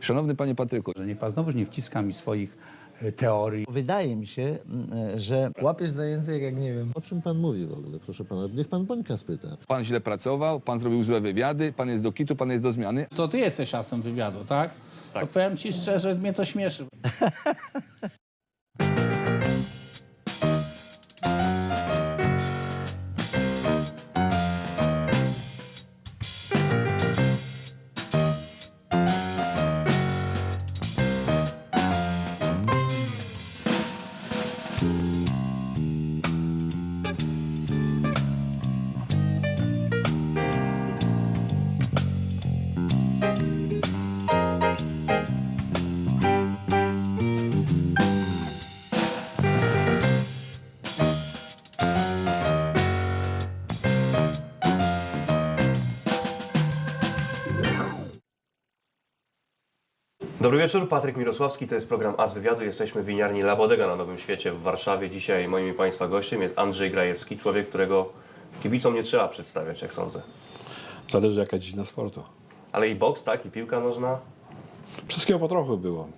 Szanowny panie Patryku, że nie pan znowuż nie wciska mi swoich e, teorii. Wydaje mi się, mm, e, że Łapiesz za język, jak nie wiem. O czym pan mówi w ogóle, proszę pana? Niech pan Bońka spyta. pan źle pracował, pan zrobił złe wywiady, pan jest do kitu, pan jest do zmiany. To ty jesteś asem wywiadu, tak? Tak. To powiem ci szczerze, mnie to śmieszy. Dobry wieczór, Patryk Mirosławski, to jest program As Wywiadu. Jesteśmy w winiarni La Bodega na Nowym Świecie w Warszawie. Dzisiaj moim i Państwa gościem jest Andrzej Grajewski, człowiek, którego kibicom nie trzeba przedstawiać, jak sądzę. Zależy jaka dziedzina sportu. Ale i boks, tak, i piłka nożna. Wszystkiego po trochu było.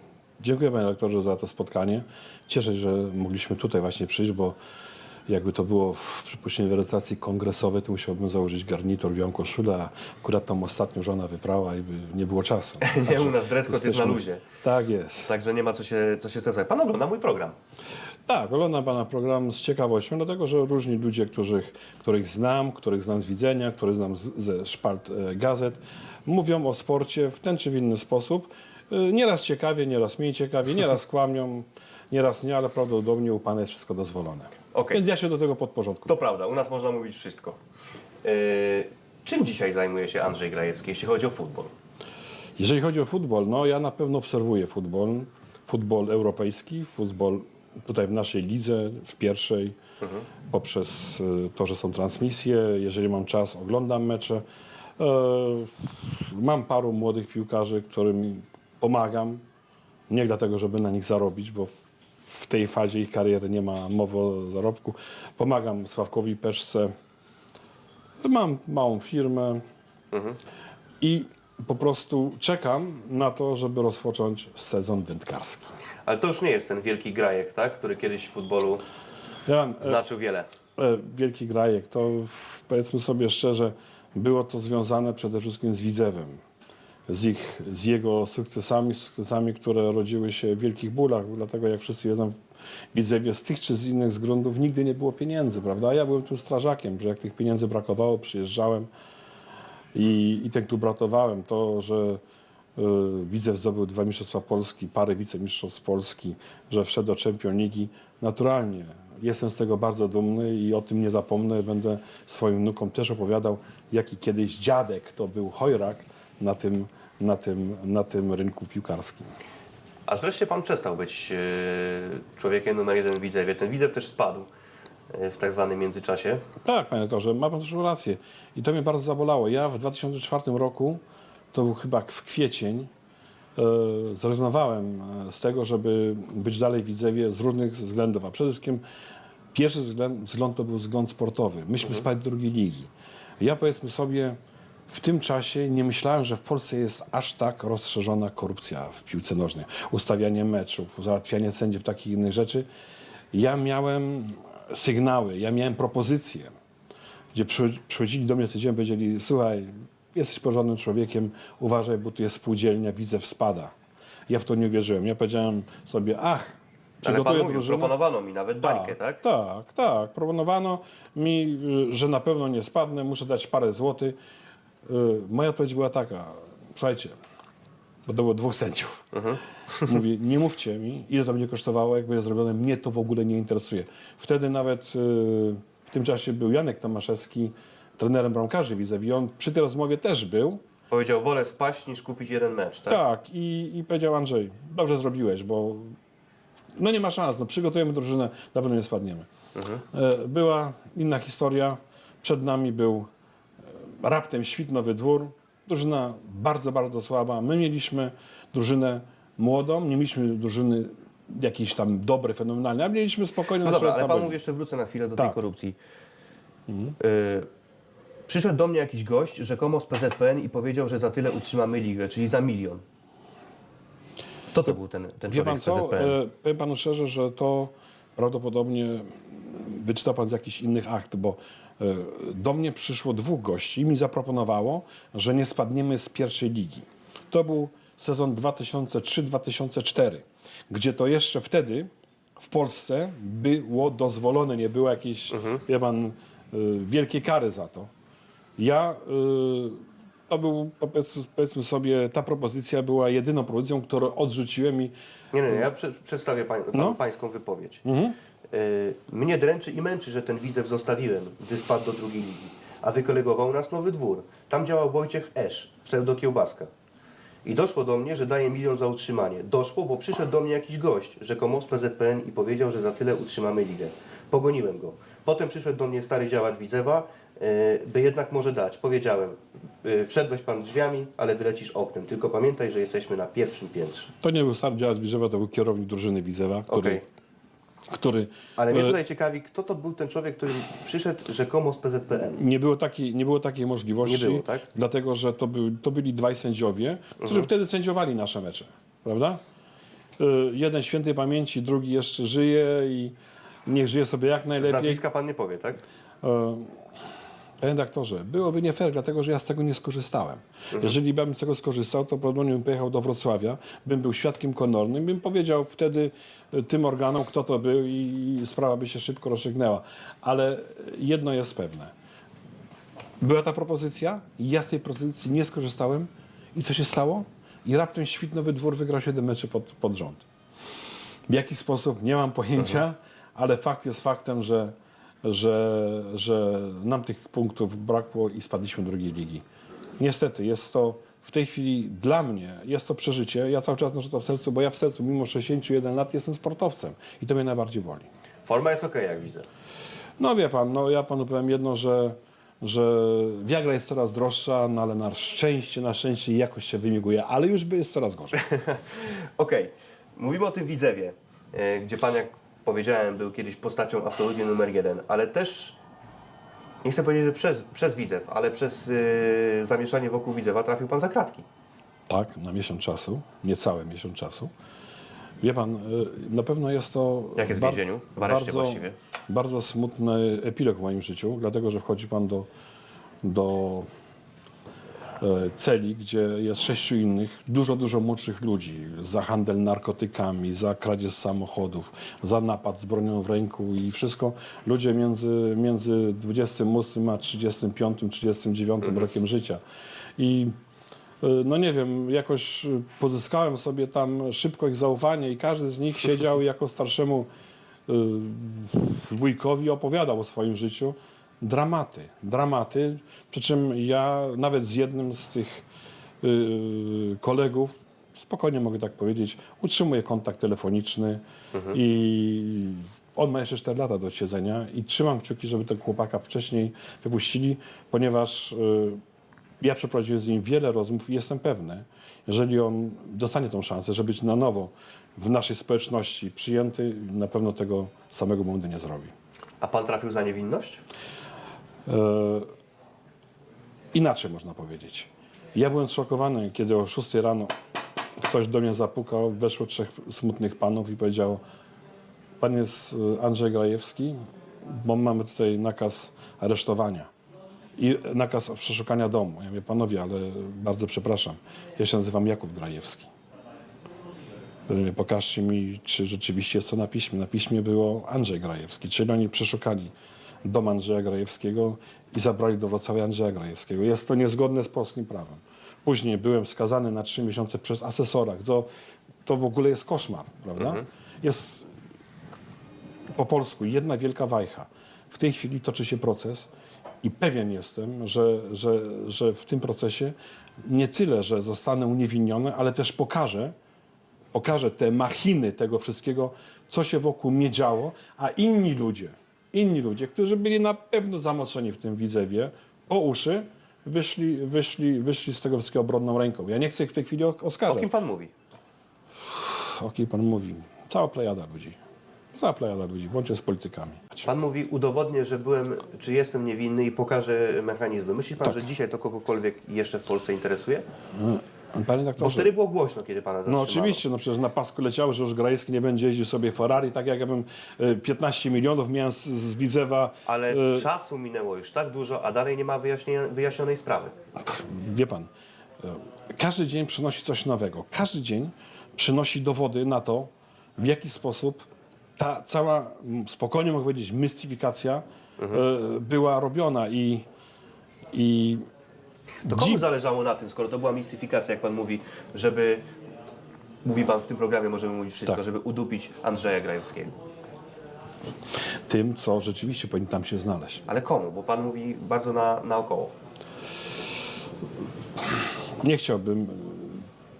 Dziękuję panie rektorze za to spotkanie. Cieszę się, że mogliśmy tutaj właśnie przyjść, bo jakby to było w przypuszczeniu w rejestracji kongresowej, to musiałbym założyć garnitur, białą koszulę, a akurat tam ostatnio żona wyprała i by nie było czasu. Nie, u nas dress code jest na luzie. Tak jest. Także nie ma co się, co się stresować. Pan ogląda mój program. Tak, oglądam Pana program z ciekawością, dlatego że różni ludzie, których, których znam, których znam z widzenia, których znam z, ze szpalt e, gazet, mówią o sporcie w ten czy w inny sposób. E, Nieraz ciekawie, nieraz mniej ciekawie, nieraz kłamią, nieraz nie, ale prawdopodobnie u Pana jest wszystko dozwolone. Okej. Więc ja się do tego podporządkuję. To prawda, u nas można mówić wszystko. Yy, czym dzisiaj zajmuje się Andrzej Grajewski, jeśli chodzi o futbol? Jeżeli chodzi o futbol, no ja na pewno obserwuję futbol. Futbol europejski, futbol tutaj w naszej lidze, w pierwszej, poprzez y, to, że są transmisje. Jeżeli mam czas, oglądam mecze. E, Mam paru młodych piłkarzy, którym pomagam. Nie dlatego, żeby na nich zarobić, bo w- tej fazie ich kariery nie ma mowy o zarobku. Pomagam Sławkowi Peszce. Mam małą firmę. I po prostu czekam na to, żeby rozpocząć sezon wędkarski. Ale to już nie jest ten wielki Grajek, tak? który kiedyś w futbolu Ja, e, znaczył wiele. e, wielki grajek, to powiedzmy sobie szczerze, było to związane przede wszystkim z Widzewem. Z, ich, z jego sukcesami, sukcesami, które rodziły się w wielkich bólach. Dlatego, jak wszyscy wiedzą, w Widzewie z tych czy z innych względów nigdy nie było pieniędzy, prawda? Ja byłem tu strażakiem, że jak tych pieniędzy brakowało, przyjeżdżałem i, i ten klub ratowałem. To, że y, Widzew zdobył dwa mistrzostwa Polski, parę wicemistrzostw Polski, że wszedł do Champion Ligi, naturalnie. Jestem z tego bardzo dumny i o tym nie zapomnę. Będę swoim wnukom też opowiadał, jaki kiedyś dziadek to był chojrak na tym, na tym, na tym rynku piłkarskim. A wreszcie pan przestał być yy, człowiekiem numer jeden w Widzewie. Ten Widzew też spadł yy, w tak zwanym międzyczasie. Tak, panie doktorze, ma pan też rację. I to mnie bardzo zabolało. Ja w 2004 roku, to był chyba w kwiecień, e, zrezygnowałem e, z tego, żeby być dalej w Widzewie z różnych względów. A przede wszystkim pierwszy wzgląd, wzgląd to był wzgląd sportowy. Myśmy spadli do drugiej ligi. Ja powiedzmy sobie, w tym czasie nie myślałem, że w Polsce jest aż tak rozszerzona korupcja w piłce nożnej. Ustawianie meczów, załatwianie sędziów, takich innych rzeczy. Ja miałem sygnały, ja miałem propozycje, gdzie przy, przychodzili do mnie codziennie i powiedzieli, słuchaj, jesteś porządnym człowiekiem, uważaj, bo tu jest spółdzielnia, widzę, wspada. Ja w to nie wierzyłem. Ja powiedziałem sobie, ach, Ale pan mówił, drużynę. proponowano mi nawet bańkę, tak? Tak, tak. Proponowano mi, że na pewno nie spadnę, muszę dać parę złotych. Y, Moja odpowiedź była taka, słuchajcie, bo to było dwóch sędziów. Mówi, nie mówcie mi, ile to będzie kosztowało, jak będzie zrobione, mnie to w ogóle nie interesuje. Wtedy nawet y, w tym czasie był Janek Tomaszewski, trenerem bramkarzy i on przy tej rozmowie też był. Powiedział, wolę spać niż kupić jeden mecz, tak? Tak, i, i powiedział Andrzej, dobrze zrobiłeś, bo no nie ma szans, no przygotujemy drużynę, na pewno nie spadniemy. E, Była inna historia, przed nami był raptem Świtnowy Dwór, drużyna bardzo, bardzo słaba. My mieliśmy drużynę młodą, nie mieliśmy drużyny jakiejś tam dobrej, fenomenalnej, a mieliśmy spokojnie No dobra, ale pan tabeli. mówi, jeszcze wrócę na chwilę do Tak. tej korupcji. Y, Przyszedł do mnie jakiś gość, rzekomo z PZPN i powiedział, że za tyle utrzymamy ligę, czyli za milion. Kto to był ten, ten Wie człowiek pan z co, PZPN? e, powiem panu szczerze, że to prawdopodobnie wyczytał pan z jakichś innych akt, bo do mnie przyszło dwóch gości i mi zaproponowało, że nie spadniemy z pierwszej ligi. To był sezon 2003-2004, gdzie to jeszcze wtedy w Polsce było dozwolone, nie było jakiejś, wie pan, e, wielkiej kary za to. Ja, y, to był, powiedzmy, sobie, ta propozycja była jedyną propozycją, którą odrzuciłem i Nie, nie, ja prze, przedstawię pań, panu No. pańską wypowiedź. Y, mnie dręczy i męczy, że ten widzew zostawiłem, gdy spadł do drugiej ligi. A wykolegował nas Nowy Dwór. Tam działał Wojciech Esz, pseudo Kiełbaska. I doszło do mnie, że daje milion za utrzymanie. Doszło, bo przyszedł do mnie jakiś gość, rzekomo z PZPN i powiedział, że za tyle utrzymamy ligę. Pogoniłem go. Potem przyszedł do mnie stary działacz Widzewa, y, by jednak może dać. Powiedziałem, y, wszedłeś pan drzwiami, ale wylecisz oknem. Tylko pamiętaj, że jesteśmy na pierwszym piętrze. to nie był stary działacz Widzewa, to był kierownik drużyny Widzewa, który, Okej. Który Ale mnie e, tutaj ciekawi, kto to był ten człowiek, który przyszedł rzekomo z PZPN. nie, było takiej, nie było takiej możliwości, Nie było, tak? dlatego że to, był, to byli dwaj sędziowie, którzy wtedy sędziowali nasze mecze, prawda? Y, Jeden świętej pamięci, drugi jeszcze żyje i niech żyje sobie jak Z najlepiej. nazwiska pan nie powie, tak? E, Panie redaktorze, byłoby nie fair, dlatego że ja z tego nie skorzystałem. Jeżeli bym z tego skorzystał, to prawdopodobnie bym pojechał do Wrocławia, bym był świadkiem konornym, bym powiedział wtedy e, tym organom, kto to był i sprawa by się szybko rozstrzygnęła. Ale jedno jest pewne. Była ta propozycja, ja z tej propozycji nie skorzystałem i co się stało? I raptem Świtnowy Dwór wygrał 7 meczy pod, pod rząd. W jaki sposób? Nie mam pojęcia, ale fakt jest faktem, że, że, że nam tych punktów brakło i spadliśmy do drugiej ligi. Niestety jest to w tej chwili dla mnie, jest to przeżycie. Ja cały czas noszę to w sercu, bo ja w sercu mimo 61 lat jestem sportowcem i to mnie najbardziej boli. Forma jest okej, jak widzę. No wie pan, no ja panu powiem jedno, że, że Viagra jest coraz droższa, no ale na szczęście, na szczęście jakoś się wymiguje, ale już by jest coraz gorzej. Okej, mówimy o tym Widzewie, e, gdzie pan, jak powiedziałem, był kiedyś postacią absolutnie numer jeden, ale też, nie chcę powiedzieć, że przez, przez Widzew, ale przez e, zamieszanie wokół Widzewa trafił pan za kratki. Tak, na miesiąc czasu, niecałe miesiąc czasu. Wie pan, y, na pewno jest to. Jak jest w więzieniu? W areszcie bardzo, właściwie. Bardzo smutny epilog w moim życiu, dlatego że wchodzi pan do, do celi, gdzie jest sześciu innych, dużo, dużo młodszych ludzi za handel narkotykami, za kradzież samochodów, za napad z bronią w ręku i wszystko. Ludzie między, między 28 a 35, 39 rokiem życia. I y, no nie wiem, jakoś pozyskałem sobie tam szybko ich zaufanie i każdy z nich siedział jako starszemu y, wujkowi opowiadał o swoim życiu. Dramaty, dramaty. Przy czym ja nawet z jednym z tych y, kolegów, spokojnie mogę tak powiedzieć, utrzymuję kontakt telefoniczny i on ma jeszcze 4 lata do siedzenia i trzymam kciuki, żeby tego chłopaka wcześniej wypuścili, ponieważ y, ja przeprowadziłem z nim wiele rozmów i jestem pewny, jeżeli on dostanie tą szansę, żeby być na nowo w naszej społeczności przyjęty, na pewno tego samego błędu nie zrobi. A pan trafił za niewinność? E, inaczej można powiedzieć. Ja byłem zszokowany, kiedy o 6 rano ktoś do mnie zapukał, weszło trzech smutnych panów i powiedział Pan jest e, Andrzej Grajewski, bo mamy tutaj nakaz aresztowania i nakaz przeszukania domu. Ja mówię, panowie, ale bardzo przepraszam, ja się nazywam Jakub Grajewski. Pokażcie mi, czy rzeczywiście jest to na piśmie. Na piśmie było Andrzej Grajewski, czyli oni przeszukali dom Andrzeja Grajewskiego i zabrali do Wrocławia Andrzeja Grajewskiego. Jest to niezgodne z polskim prawem. Później byłem skazany na trzy miesiące przez asesora. To, to w ogóle jest koszmar, prawda? Jest po polsku jedna wielka wajcha. W tej chwili toczy się proces i pewien jestem, że, że, że w tym procesie nie tyle, że zostanę uniewinniony, ale też pokażę, pokażę te machiny tego wszystkiego, co się wokół mnie działo, a inni ludzie, inni ludzie, którzy byli na pewno zamoczeni w tym widzewie, po uszy, wyszli, wyszli, wyszli z tego wszystkiego obronną ręką. Ja nie chcę ich w tej chwili o- O oskarżać. kim pan mówi? O kim pan mówi? Cała plejada ludzi. cała plejada ludzi, włącznie z politykami. Pan mówi, udowodnię, że byłem, czy jestem niewinny i pokażę mechanizmy. Myśli pan, Tak. że dzisiaj to kogokolwiek jeszcze w Polsce interesuje? Panie Bo redaktorze, wtedy było głośno, kiedy pana no zatrzymano. oczywiście, no przecież na pasku leciało, że już Grajewski nie będzie jeździł sobie Ferrari, tak jak ja bym e, 15 milionów miałem z, z Widzewa. Ale e, czasu minęło już tak dużo, a dalej nie ma wyjaśnionej sprawy. Wie pan, e, każdy dzień przynosi coś nowego. Każdy dzień przynosi dowody na to, w jaki sposób ta cała, spokojnie mogę powiedzieć, mystyfikacja e, była robiona i, i To komu dziw- zależało na tym, skoro to była mistyfikacja, jak pan mówi, żeby, mówi pan w tym programie, możemy mówić wszystko, Tak. żeby udupić Andrzeja Grajewskiego. tym, co rzeczywiście powinien tam się znaleźć. Ale komu? Bo pan mówi bardzo na, naokoło. Nie chciałbym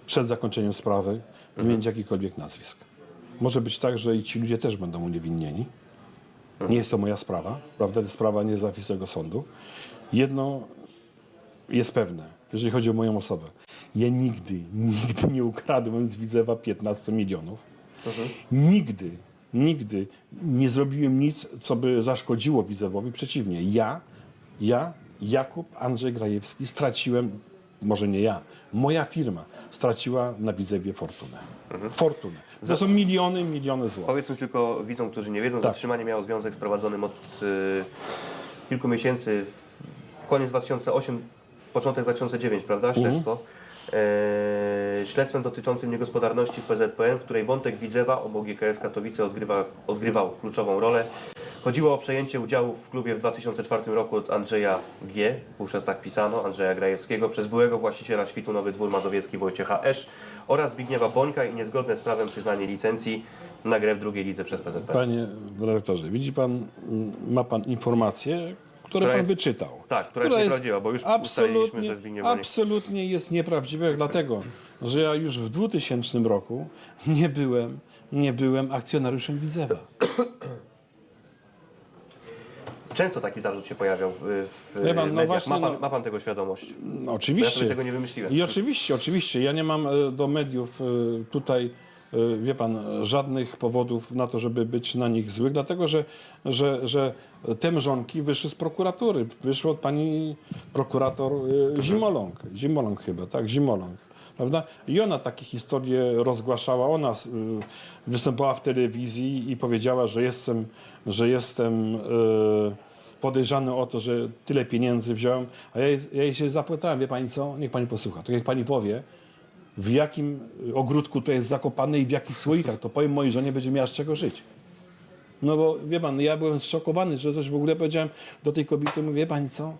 przed zakończeniem sprawy wymienić jakichkolwiek nazwisk. Może być tak, że i ci ludzie też będą uniewinnieni. Nie jest to moja sprawa, prawda? To jest sprawa niezawisłego sądu. Jedno jest pewne, jeżeli chodzi o moją osobę. Ja nigdy, nigdy nie ukradłem z Widzewa 15 milionów. Nigdy, nigdy nie zrobiłem nic, co by zaszkodziło Widzewowi. Przeciwnie, ja, ja, Jakub Andrzej Grajewski straciłem, może nie ja, moja firma straciła na Widzewie fortunę. Fortunę. To są miliony, miliony złotych. Powiedzmy tylko widzom, którzy nie wiedzą, Tak. zatrzymanie miało związek z prowadzonym od y, kilku miesięcy, w, koniec 2008, początek 2009, prawda? Śledztwo. E, śledztwem dotyczącym niegospodarności w PZPN, w której wątek Widzewa obok GKS Katowice odgrywa, odgrywał kluczową rolę. Chodziło o przejęcie udziału w klubie w 2004 roku od Andrzeja G., wówczas tak pisano, Andrzeja Grajewskiego, przez byłego właściciela świtu Nowy Dwór Mazowiecki Wojciecha Esz oraz Zbigniewa Bońka i niezgodne z prawem przyznanie licencji na grę w drugiej lidze przez PZPN. Panie redaktorze, widzi pan, ma pan informacje, które Która pan jest- wyczytał. tak, która jest nieprawdziwa, bo już ustaliliśmy, że Zbigniew Absolutnie jest nieprawdziwe, dlatego, że ja już w 2000 roku nie byłem, nie byłem akcjonariuszem Widzewa. Często taki zarzut się pojawiał w, w pan, no mediach. właśnie, ma, pan, no- ma pan tego świadomość? No, Bo ja oczywiście. sobie tego nie wymyśliłem. I oczywiście, oczywiście. Ja nie mam e, do mediów e, tutaj, e, wie pan, żadnych powodów na to, żeby być na nich zły, dlatego że, że, że te mrzonki wyszły z prokuratury. Wyszły od pani prokurator e, Zimoląg. Zimoląg chyba, tak? Zimoląg. Prawda? I ona takie historie rozgłaszała. Ona e, występowała w telewizji i powiedziała, że jestem, że jestem e, podejrzany o to, że tyle pieniędzy wziąłem, a ja jej, ja jej się zapytałem, wie pani co, niech pani posłucha, to jak pani powie, w jakim y, ogródku to jest zakopane i w jakich słoikach, to powiem mojej żonie, będzie miała z czego żyć. No bo wie pan, ja byłem zszokowany, że coś w ogóle powiedziałem do tej kobiety, mówię, pani co,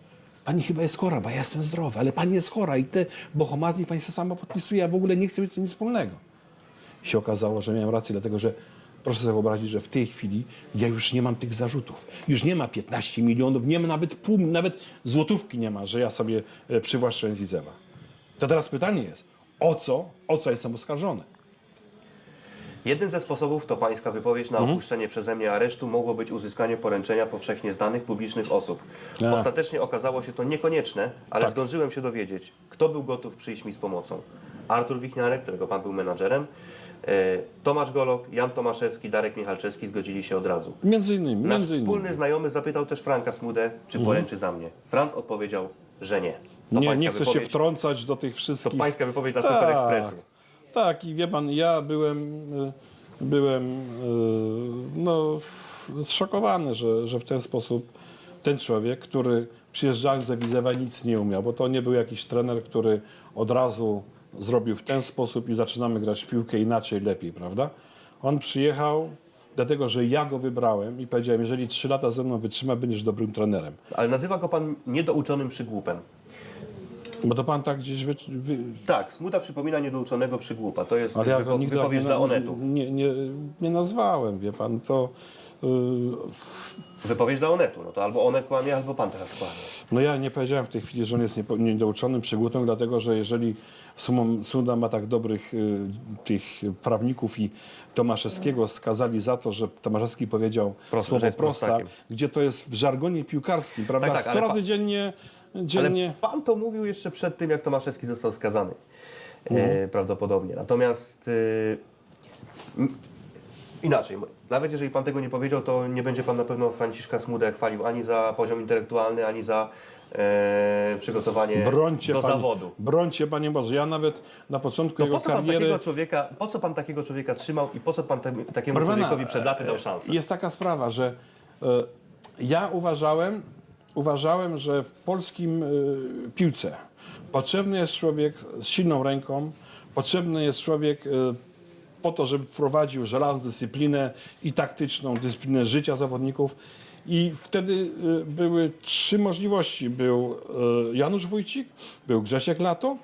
pani chyba jest chora, bo ja jestem zdrowy, ale pani jest chora i te bohomazji pani sobie sama podpisuje, ja w ogóle nie chcę mieć nic wspólnego. I się okazało, że miałem rację, dlatego że proszę sobie wyobrazić, że w tej chwili ja już nie mam tych zarzutów. Już nie ma 15 milionów, nie ma nawet pół, nawet złotówki nie ma, że ja sobie e, przywłaszczyłem z Widzewa. To teraz pytanie jest, o co, o co jestem oskarżony? Jednym ze sposobów to pańska wypowiedź na Mhm. opuszczenie przeze mnie aresztu mogło być uzyskanie poręczenia powszechnie znanych publicznych osób. A. Ostatecznie okazało się to niekonieczne, ale Tak. zdążyłem się dowiedzieć, kto był gotów przyjść mi z pomocą. Artur Wichniarek, którego pan był menadżerem, e, Tomasz Golok, Jan Tomaszewski, Darek Michalczewski zgodzili się od razu. Między innymi, Nasz między innymi. wspólny znajomy zapytał też Franka Smudę, czy poręczy za mnie. Franc odpowiedział, że nie. To Nie, nie chcę się wtrącać do tych To wszystkich... pańska wypowiedź dla Tak. Super Expressu. Tak, i wie pan, ja byłem, y, byłem y, no, zszokowany, że, że w ten sposób ten człowiek, który przyjeżdżając ze Widzewa nic nie umiał, bo to nie był jakiś trener, który od razu zrobił w ten sposób i zaczynamy grać w piłkę inaczej, lepiej, prawda? On przyjechał dlatego, że ja go wybrałem i powiedziałem, jeżeli trzy lata ze mną wytrzyma, będziesz dobrym trenerem. Ale nazywa go pan niedouczonym przygłupem. Bo to pan tak gdzieś wy, wy, Tak, Smuda przypomina niedouczonego przygłupa. To jest Ale ja wypo- go nigdy wypowiedź nie, dla Onetu. nie, nie, nie nazwałem, wie pan, to... Yy, Wypowiedź dla Onetu. No to albo Onet kłamie, albo pan teraz kłamie. no ja nie powiedziałem w tej chwili, że on jest niepo- niedouczonym przygótem, dlatego że jeżeli Sumon- Suda ma tak dobrych y, tych prawników i Tomaszewskiego skazali za to, że Tomaszewski powiedział Prost- że słowo jest prosta, prostakiem. gdzie to jest w żargonie piłkarskim, prawda? Tak, tak, 100 ale razy pa- dziennie, Ale pan to mówił jeszcze przed tym, jak Tomaszewski został skazany. E, prawdopodobnie. Natomiast e, Inaczej, nawet jeżeli pan tego nie powiedział, to nie będzie pan na pewno Franciszka Smudę chwalił ani za poziom intelektualny, ani za e, przygotowanie Brońcie, do panie, zawodu. brońcie, Panie Boże. Ja nawet na początku To jego po co, pan kariery... takiego człowieka, po co pan takiego człowieka trzymał i po co pan tem, takiemu pana, człowiekowi przed laty dał e, szansę? Jest taka sprawa, że e, ja uważałem, uważałem, że w polskim e, piłce potrzebny jest człowiek z silną ręką, potrzebny jest człowiek e, po to, żeby prowadził żelazną dyscyplinę i taktyczną dyscyplinę życia zawodników. I wtedy e, były trzy możliwości. Był Janusz Wójcik, był Grzesiek Lato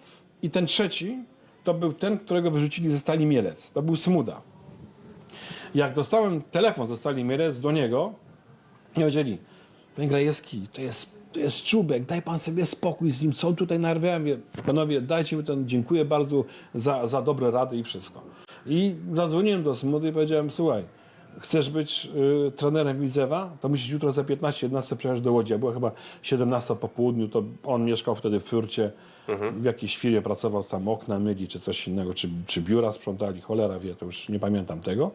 i ten trzeci to był ten, którego wyrzucili ze Stali Mielec. To był Smuda. Jak dostałem telefon ze Stali Mielec do niego, nie powiedzieli, panie Grajewski, to jest, to jest czubek, daj pan sobie spokój z nim, co on tutaj narwia? Mówię, Panowie, dajcie mi ten, dziękuję bardzo za, za dobre rady i wszystko. I zadzwoniłem do Smudy i powiedziałem, słuchaj, chcesz być y, trenerem Widzewa, to musisz jutro za 15-11 przyjechać do Łodzi. Ja była chyba 17 po południu, to on mieszkał wtedy w Furcie, w jakiejś firmie pracował, tam okna myli, czy coś innego, czy, czy biura sprzątali, cholera wie, to już nie pamiętam tego.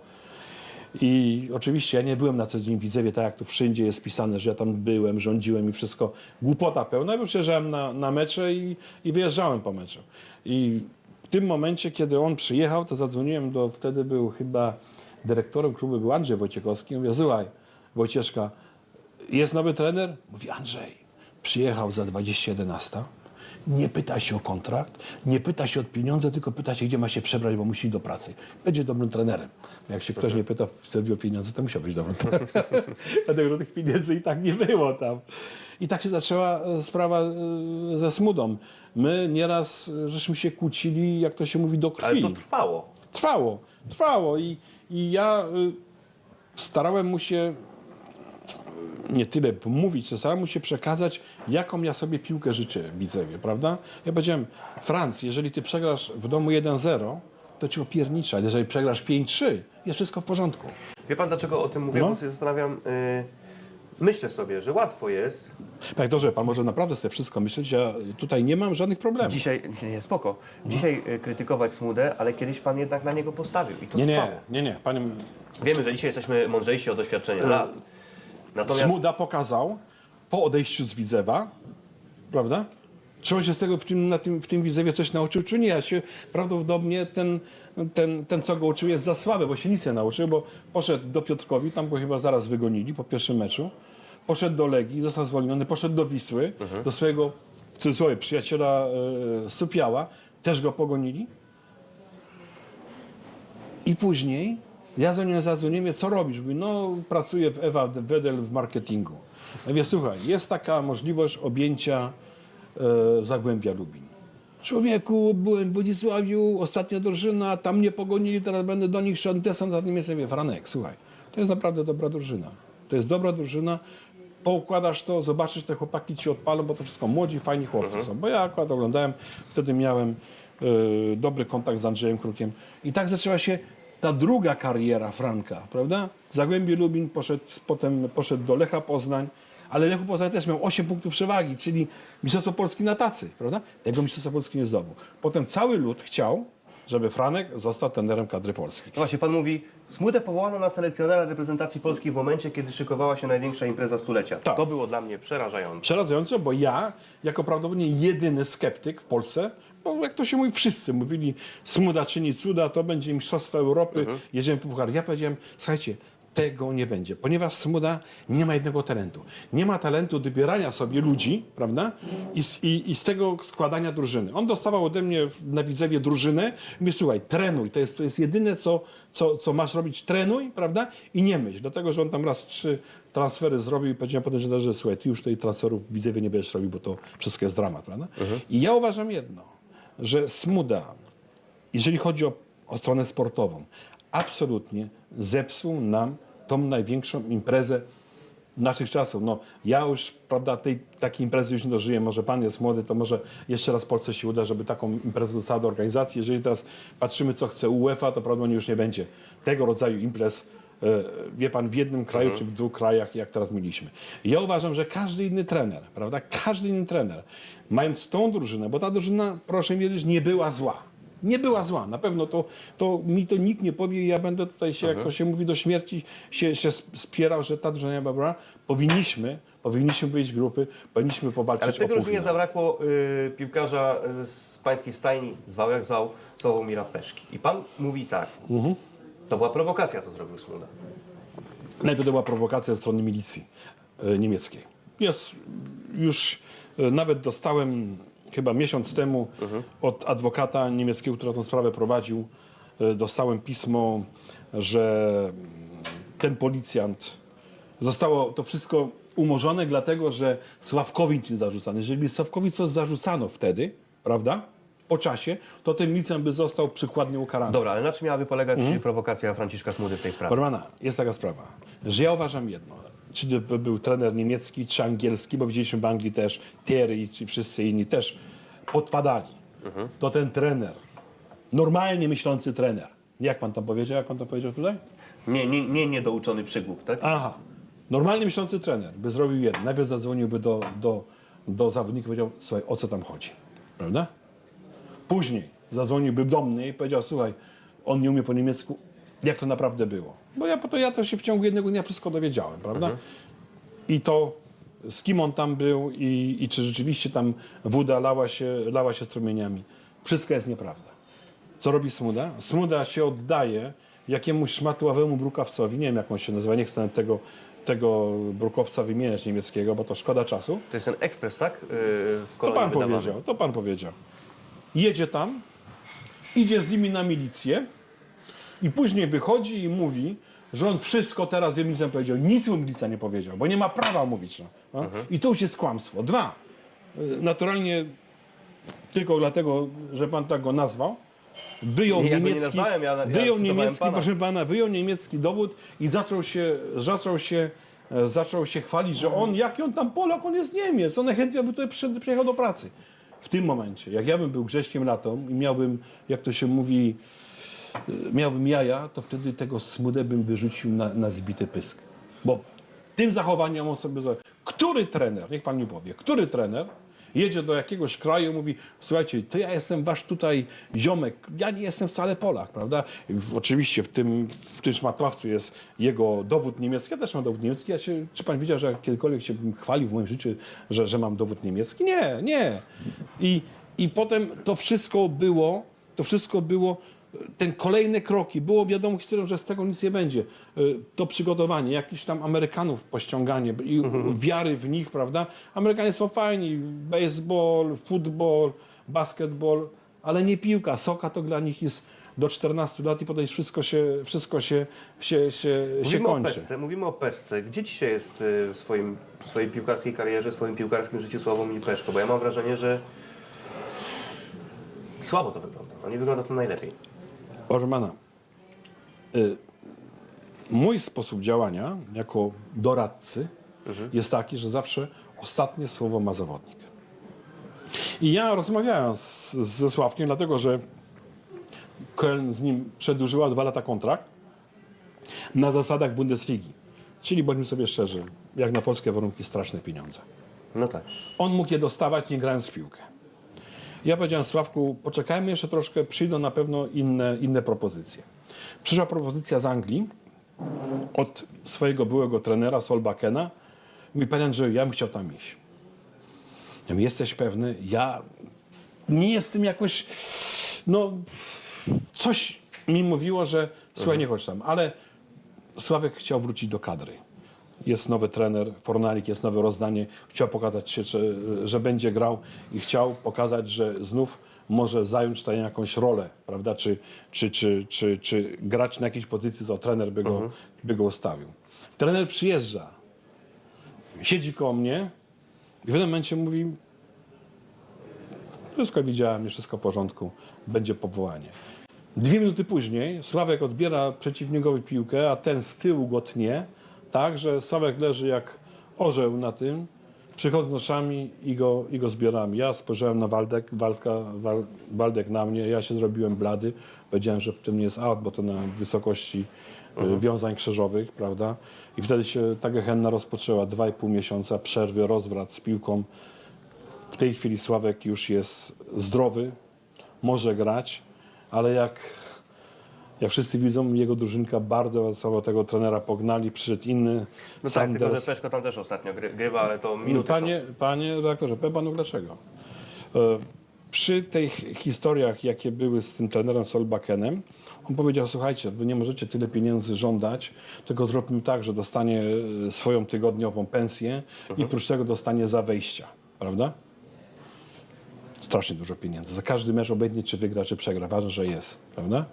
I oczywiście ja nie byłem na co dzień w Widzewie, tak jak tu wszędzie jest pisane, że ja tam byłem, rządziłem i wszystko. Głupota pełna, bo przyjeżdżałem na, na mecze i, i wyjeżdżałem po meczu. I w tym momencie, kiedy on przyjechał, to zadzwoniłem do, wtedy był chyba dyrektorem klubu, był Andrzej Wojciechowski. Mówię, słuchaj, Wojcieszka, jest nowy trener? Mówi, Andrzej, przyjechał za 2011, nie pyta się o kontrakt, nie pyta się o pieniądze, tylko pyta się, gdzie ma się przebrać, bo musi iść do pracy. Będzie dobrym trenerem. Jak się ktoś nie pyta w celu o pieniądze, to musiał być dobrym trenerem. Dlatego, że tych pieniędzy i tak nie było tam. I tak się zaczęła e, sprawa e, ze Smudą. My nieraz e, żeśmy się kłócili, jak to się mówi, do krwi. Ale to trwało. Trwało, trwało i, i ja starałem mu się nie tyle wmówić, co starałem mu się przekazać, jaką ja sobie piłkę życzę w Widzewie, prawda? Ja powiedziałem, Franc, jeżeli ty przegrasz w domu 1-0, to ci opiernicza. Jeżeli przegrasz 5-3, jest wszystko w porządku. Wie pan dlaczego o tym mówię? No. Bo sobie zastanawiam, y, myślę sobie, że łatwo jest Panie doktorze, pan może naprawdę sobie wszystko myśleć, ja tutaj nie mam żadnych problemów. dzisiaj, nie, nie spoko, dzisiaj y, krytykować Smudę, ale kiedyś pan jednak na niego postawił i to Nie, trwało. nie, nie, nie. Panie, Wiemy, że dzisiaj jesteśmy mądrzejsi od doświadczenia lat. Natomiast Smuda pokazał po odejściu z Widzewa, prawda? Czy on się z tego w tym, na tym, w tym Widzewie coś nauczył, czy nie? Ja się prawdopodobnie ten, ten, ten, co go uczył, jest za słaby, bo się nic nie nauczył, bo poszedł do Piotrkowi, tam go chyba zaraz wygonili po pierwszym meczu. Poszedł do Legii, został zwolniony, poszedł do Wisły, do swojego w cudzysłowie przyjaciela e, Supiała, też go pogonili. I później ja za nią zadzwoniłem, mówię, co robisz? Mówi, no pracuję w Ewa Wedel w marketingu. Ja mówię, słuchaj, jest taka możliwość objęcia e, Zagłębia Lubin. Człowieku, byłem w Wodzisławiu, ostatnia drużyna, tam mnie pogonili, teraz będę do nich szedł desant, za tym sobie Franek, słuchaj, to jest naprawdę dobra drużyna. To jest dobra drużyna, poukładasz to, zobaczysz, te chłopaki ci odpalą, bo to wszystko młodzi, fajni chłopcy są. Bo ja akurat oglądałem, wtedy miałem e, dobry kontakt z Andrzejem Krukiem. I tak zaczęła się ta druga kariera Franka, prawda? Zagłębie Lubin poszedł, potem poszedł do Lecha Poznań, ale Lechu Poznań też miał 8 punktów przewagi, czyli Mistrzostwo Polski na tacy, prawda? Tego Mistrzostwa Polski nie zdobył. Potem cały lud chciał, żeby Franek został trenerem kadry polskiej. No właśnie, pan mówi, Smudę powołano na selekcjonera reprezentacji Polski w momencie, kiedy szykowała się największa impreza stulecia. Tak. To było dla mnie przerażające. Przerażające, bo ja, jako prawdopodobnie jedyny skeptyk w Polsce, bo jak to się mówi, wszyscy mówili, Smuda czyni cuda, to będzie Mistrzostwo Europy, jedziemy po puchar. Ja powiedziałem, słuchajcie, tego nie będzie, ponieważ Smuda nie ma jednego talentu. Nie ma talentu dobierania sobie ludzi, prawda? I z, i, i z tego składania drużyny. On dostawał ode mnie na Widzewie drużynę i mówi, słuchaj, trenuj, to jest, to jest jedyne, co, co, co masz robić, trenuj, prawda? I nie myśl, dlatego, że on tam raz trzy transfery zrobił i powiedziałem potem, że, słuchaj, ty już tej transferów w Widzewie nie będziesz robił, bo to wszystko jest dramat, prawda? I ja uważam jedno, że Smuda, jeżeli chodzi o, o stronę sportową, absolutnie zepsuł nam tą największą imprezę naszych czasów. No, ja już, prawda, tej takiej imprezy już nie dożyję. Może pan jest młody, to może jeszcze raz Polsce się uda, żeby taką imprezę dostała do organizacji. Jeżeli teraz patrzymy, co chce UEFA, to prawdopodobnie już nie będzie tego rodzaju imprez, wie pan, w jednym kraju czy w dwóch krajach, jak teraz mieliśmy. Ja uważam, że każdy inny trener, prawda, każdy inny trener, mając tą drużynę, bo ta drużyna, proszę mi wierzyć, nie była zła. Nie była zła. Na pewno to, to mi to nikt nie powie i ja będę tutaj się, jak to się mówi, do śmierci się, się spierał, że ta drużyna była dobra. Powinniśmy, powinniśmy wyjść z grupy, powinniśmy powalczyć Ale w tej drużynie zabrakło y, piłkarza y, z pańskiej stajni, zwał jak zwał, Sławomira Peszki. I pan mówi tak, Mhm. To była prowokacja, co zrobił Smuda. Najpierw to była prowokacja ze strony milicji e, niemieckiej. Jest już, e, nawet dostałem chyba miesiąc temu od adwokata niemieckiego, który tę sprawę prowadził, e, dostałem pismo, że ten policjant, zostało to wszystko umorzone, dlatego że Sławkowi nic nie zarzucano. Jeżeli by Sławkowi coś zarzucano wtedy, prawda, po czasie, to ten milicjant by został przykładnie ukarany. Dobra, ale na czym miałaby polegać Mhm. prowokacja Franciszka Smudy w tej sprawie? Romana, jest taka sprawa, że ja uważam jedno. Czy był trener niemiecki, czy angielski, bo widzieliśmy w Anglii też Thierry i ci wszyscy inni też podpadali. To ten trener, normalnie myślący trener, jak pan tam powiedział, jak pan tam powiedział tutaj? Nie, nie, nie niedouczony przygłup, tak? Aha, normalnie myślący trener by zrobił jedno. Najpierw zadzwoniłby do, do, do zawodnika i powiedział, słuchaj, o co tam chodzi, prawda? Później zadzwoniłby do mnie i powiedział, słuchaj, on nie umie po niemiecku, jak to naprawdę było. Bo ja, to, ja to się w ciągu jednego dnia wszystko dowiedziałem, prawda? I to z kim on tam był i, i czy rzeczywiście tam woda lała się, lała się strumieniami. Wszystko jest nieprawda. Co robi Smuda? Smuda się oddaje jakiemuś szmatławemu brukawcowi, nie wiem jak on się nazywa, nie chcę tego, tego brukowca wymieniać niemieckiego, bo to szkoda czasu. To jest ten ekspres, tak? Yy, w To pan wydawany. powiedział, to pan powiedział. Jedzie tam, idzie z nimi na milicję i później wychodzi i mówi, że on wszystko teraz milicja powiedział. Nic mu milicja nie powiedział, bo nie ma prawa mówić. No. No? I to już jest kłamstwo. Dwa, y, naturalnie tylko dlatego, że pan tak go nazwał, wyjął Nie, ja nie niemiecki, nazwałem, ja- ja wyjął niemiecki, pana. proszę pana, wyjął niemiecki dowód i zaczął się, zaczął się, e, zaczął się chwalić, że on, jaki on tam Polak, on jest Niemiec, on najchętniej by tutaj przyjechał do pracy. W tym momencie, jak ja bym był Grześkiem Latą i miałbym, jak to się mówi, e, miałbym jaja, to wtedy tego smudę bym wyrzucił na, na zbity pysk. Bo tym zachowaniem on sobie... Który trener, niech pan mi powie, który trener jedzie do jakiegoś kraju mówi, słuchajcie, to ja jestem wasz tutaj ziomek, ja nie jestem wcale Polak, prawda? Oczywiście w tym, w tym szmatławcu jest jego dowód niemiecki, ja też mam dowód niemiecki, ja się, czy pan widział, że kiedykolwiek się chwalił w moim życiu, że, że mam dowód niemiecki? Nie, nie. I, I potem to wszystko było, to wszystko było ten kolejne kroki, było wiadomo historią, że z tego nic nie będzie. Y, To przygotowanie, jakichś tam Amerykanów pościąganie i wiary w nich, prawda? Amerykanie są fajni, baseball, futbol, basketball, ale nie piłka. Soka to dla nich jest do 14 lat i potem wszystko się, wszystko się, się, się, się o kończy. Peszce, mówimy o Peszce. Gdzie dzisiaj jest y, w swoim, w swojej piłkarskiej karierze, w swoim piłkarskim życiu Sławomir Peszko? Bo ja mam wrażenie, że słabo to wygląda. No nie wygląda to najlepiej. Proszę pana, y, mój sposób działania jako doradcy jest taki, że zawsze ostatnie słowo ma zawodnik. I ja rozmawiałem z, ze Sławkiem, dlatego że Köln z nim przedłużyła dwa lata kontrakt na zasadach Bundesligi. Czyli bądźmy sobie szczerzy, jak na polskie warunki straszne pieniądze. No tak. On mógł je dostawać nie grając w piłkę. Ja powiedziałem Sławku, poczekajmy jeszcze troszkę, przyjdą na pewno inne, inne propozycje. Przyszła propozycja z Anglii od swojego byłego trenera Solbakena. Mówi, panie Andrzeju, ja bym chciał tam iść. Ja mówię, jesteś pewny? Ja nie jestem jakoś, no, coś mi mówiło, że słuchaj, nie chodź tam, ale Sławek chciał wrócić do kadry. Jest nowy trener, Fornalik, jest nowe rozdanie. Chciał pokazać się, czy, że będzie grał i chciał pokazać, że znów może zająć tutaj jakąś rolę, prawda? Czy, czy, czy, czy, czy grać na jakiejś pozycji, co trener by go, by go ustawił. Trener przyjeżdża, siedzi koło mnie i w pewnym momencie mówi wszystko widziałem, jest wszystko w porządku, będzie powołanie. Dwie minuty później Sławek odbiera przeciwnikowi piłkę, a ten z tyłu go tnie, tak, że Sławek leży jak orzeł na tym, przychodzą noszami i go, i go zbieramy. Ja spojrzałem na Waldek, Waldka, Wal, Waldek na mnie, ja się zrobiłem blady, powiedziałem, że w tym nie jest out, bo to na wysokości y, wiązań krzyżowych, prawda? I wtedy się ta gehenna rozpoczęła, dwa i pół miesiąca przerwy, rozwrat z piłką. W tej chwili Sławek już jest zdrowy, może grać ale jak, jak wszyscy widzą, jego drużynka bardzo wesoło tego trenera pognali, przyszedł inny No tak, tylko że. Peszko tam też ostatnio gry, grywa, ale to No, minuty panie, panie redaktorze, powiem panu dlaczego. E, Przy tych historiach, jakie były z tym trenerem Solbakenem, on powiedział, słuchajcie, wy nie możecie tyle pieniędzy żądać, tylko zróbmy tak, że dostanie e, swoją tygodniową pensję i prócz tego dostanie za wejścia, prawda? Strasznie dużo pieniędzy. Za każdy mecz obojętnie czy wygra, czy przegra. Ważne, że jest, prawda?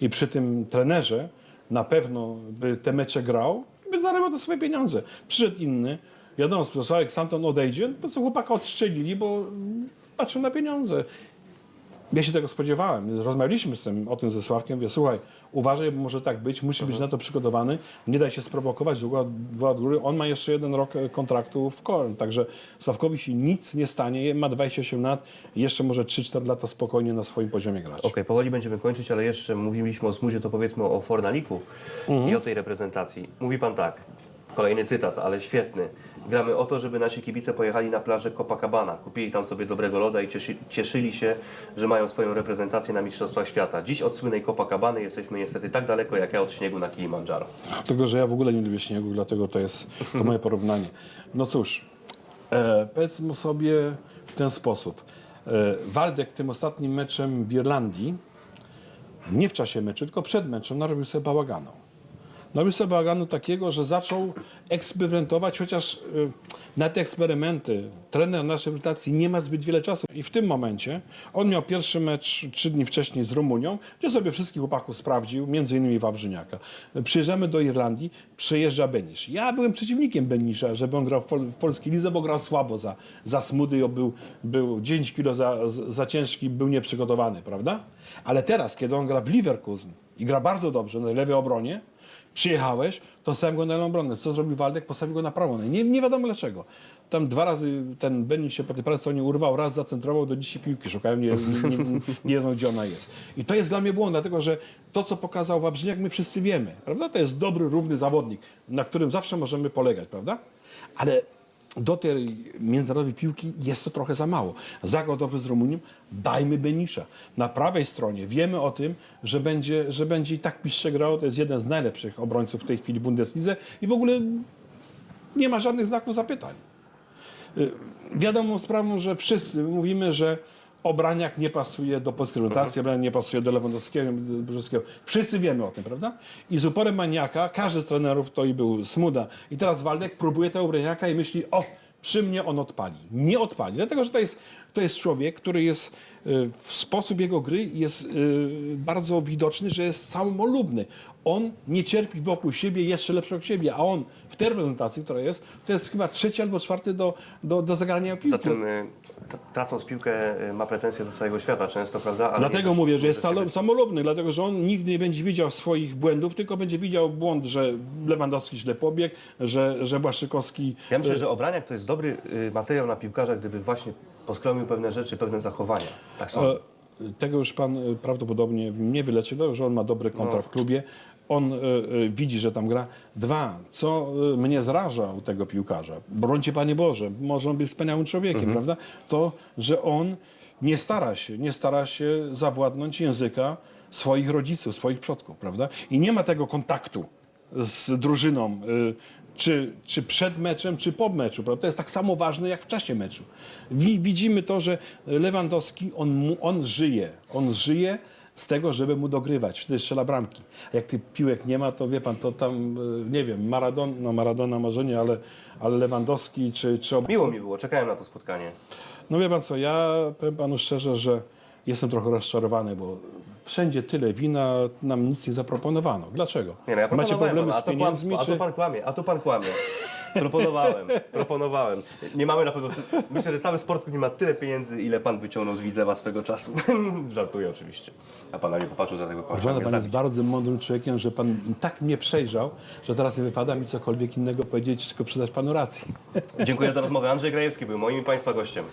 I przy tym trenerze na pewno by te mecze grał i by zarabiał te swoje pieniądze. Przyszedł inny, wiadomo, Sławek Santon odejdzie, to co chłopaka odstrzelili, bo patrzą na pieniądze. Ja się tego spodziewałem. Rozmawialiśmy z tym, o tym ze Sławkiem. Mówię, słuchaj, uważaj, bo może tak być, musi być na to przygotowany, nie daj się sprowokować, była od góry. On ma jeszcze jeden rok e, kontraktu w Koln, także Sławkowi się nic nie stanie, ma 28 lat, jeszcze może 3-4 lata spokojnie na swoim poziomie grać. Okej, powoli będziemy kończyć, ale jeszcze mówiliśmy o Smudzie, to powiedzmy o Fornaliku i o tej reprezentacji. Mówi pan tak, kolejny cytat, ale świetny. Gramy o to, żeby nasi kibice pojechali na plażę Copacabana, kupili tam sobie dobrego loda i cieszy, cieszyli się, że mają swoją reprezentację na Mistrzostwach Świata. Dziś od słynnej Copacabany jesteśmy niestety tak daleko, jak ja od śniegu na Kilimandżaro. Tylko, że ja w ogóle nie lubię śniegu, dlatego to jest to moje porównanie. No cóż, e, powiedzmy sobie w ten sposób. E, Waldek tym ostatnim meczem w Irlandii, nie w czasie meczu, tylko przed meczem, narobił sobie bałaganu. Narobił sobie bałaganu takiego, że zaczął eksperymentować, chociaż e, na te eksperymenty trener naszej reprezentacji nie ma zbyt wiele czasu. I w tym momencie on miał pierwszy mecz trzy dni wcześniej z Rumunią, gdzie sobie wszystkich chłopaków sprawdził, między innymi Wawrzyniaka. Przyjeżdżamy do Irlandii, przejeżdża Benisz. Ja byłem przeciwnikiem Benisza, żeby on grał w, pol w polskiej lidze, bo grał słabo za, za smudy, był, był 9 kilo za, za ciężki, był nieprzygotowany, prawda? Ale teraz, kiedy on gra w Leverkusen i gra bardzo dobrze na lewej obronie, Przyjechałeś, to stałem go na lewą obronę. Co zrobił Waldek? Postawił go na prawą. Nie, nie wiadomo dlaczego. Tam dwa razy ten Benin się po tej prawej stronie urwał, raz zacentrował, do dzisiaj piłki szukają, nie, nie, nie, nie wiedzą gdzie ona jest. I to jest dla mnie błąd, dlatego że to, co pokazał Wawrzyniak, my wszyscy wiemy, prawda? To jest dobry, równy zawodnik, na którym zawsze możemy polegać, prawda? Ale do tej międzynarodowej piłki jest to trochę za mało. Zagrał dobrze z Rumunią, dajmy Benisza. Na prawej stronie wiemy o tym, że będzie, że będzie i tak piszcze grał, to jest jeden z najlepszych obrońców w tej chwili w Bundeslidze i w ogóle nie ma żadnych znaków zapytań. Y, Wiadomą sprawą, że wszyscy mówimy, że Obraniak nie pasuje do polskiej rotacji, Obraniak nie pasuje do Lewandowskiego, do Brzeskiego. Wszyscy wiemy o tym, prawda? I z uporem maniaka, każdy z trenerów to i był Smuda. I teraz Waldek próbuje tego Obraniaka i myśli, o, przy mnie on odpali. Nie odpali, dlatego że to jest, to jest człowiek, który jest, y, w sposób jego gry jest y, bardzo widoczny, że jest samolubny. On nie cierpi wokół siebie jeszcze lepszego od siebie, a on w tej reprezentacji, która jest, to jest chyba trzeci albo czwarty do, do, do zagrania piłki. Zatem y, tracąc piłkę ma pretensje do całego świata często, prawda? Ale Dlatego mówię, że jest samolubny, dlatego że on nigdy nie będzie widział swoich błędów, tylko będzie widział błąd, że Lewandowski źle pobiegł, że, że Błaszczykowski... Ja myślę, że Obraniak to jest dobry materiał na piłkarza, gdyby właśnie poskromił pewne rzeczy, pewne zachowania. Tak sądzę. E, Tego już pan e, prawdopodobnie nie wyleczy, że on ma dobry kontrakt w klubie. On e, e, widzi, że tam gra. Dwa, co e, mnie zraża u tego piłkarza, brońcie Panie Boże, może on być wspaniałym człowiekiem, prawda? To, że on nie stara się, nie stara się zawładnąć języka swoich rodziców, swoich przodków, prawda? I nie ma tego kontaktu z drużyną, y, czy, czy przed meczem, czy po meczu. Prawda? To jest tak samo ważne jak w czasie meczu. Wi, widzimy to, że Lewandowski, on, on żyje. On żyje z tego, żeby mu dogrywać. Wtedy strzela bramki. A jak tych piłek nie ma, to wie pan, to tam, y, nie wiem, Maradona, no Maradona może nie, ale, ale Lewandowski, czy... czy ob- Miło mi było, czekałem na to spotkanie. no wie pan co, ja powiem panu szczerze, że jestem trochę rozczarowany, bo wszędzie tyle wina, nam nic nie zaproponowano. Dlaczego? Nie, no ja Macie proponowałem problemy panu, z to, pan, pieniędzmi? a czy... to pan kłamie, a to pan kłamie. Proponowałem, proponowałem. Nie mamy na pewno, myślę, że cały sport nie ma tyle pieniędzy, ile pan wyciągnął z Widzewa swego czasu. Żartuję oczywiście. A pan na mnie popatrzył, dlatego pan chciał Uważam, mnie pan jest zabić. bardzo mądrym człowiekiem, że pan tak mnie przejrzał, że teraz nie wypada mi cokolwiek innego powiedzieć, tylko przydać panu racji. Dziękuję za rozmowę. Andrzej Grajewski był moim i państwa gościem.